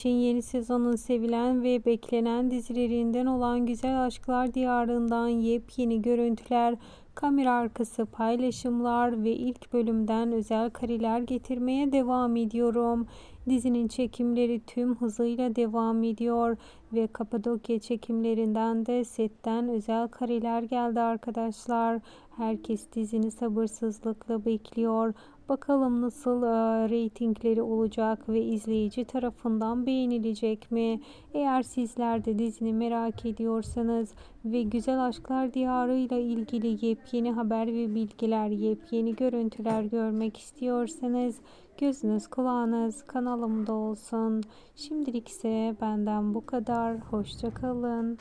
için yeni sezonun sevilen ve beklenen dizilerinden olan Güzel Aşklar Diyarı'ndan yepyeni görüntüler, kamera arkası paylaşımlar ve ilk bölümden özel kareler getirmeye devam ediyorum. Dizinin çekimleri tüm hızıyla devam ediyor ve Kapadokya çekimlerinden de setten özel kareler geldi arkadaşlar. Herkes dizini sabırsızlıkla bekliyor. Bakalım nasıl e, reytingleri olacak ve izleyici tarafından beğenilecek mi? Eğer sizler de dizini merak ediyorsanız ve Güzel Aşklar Diyarı ile ilgili yepyeni haber ve bilgiler, yepyeni görüntüler görmek istiyorsanız gözünüz kulağınız kanalımda olsun. Şimdilik ise benden bu kadar. Hoşçakalın.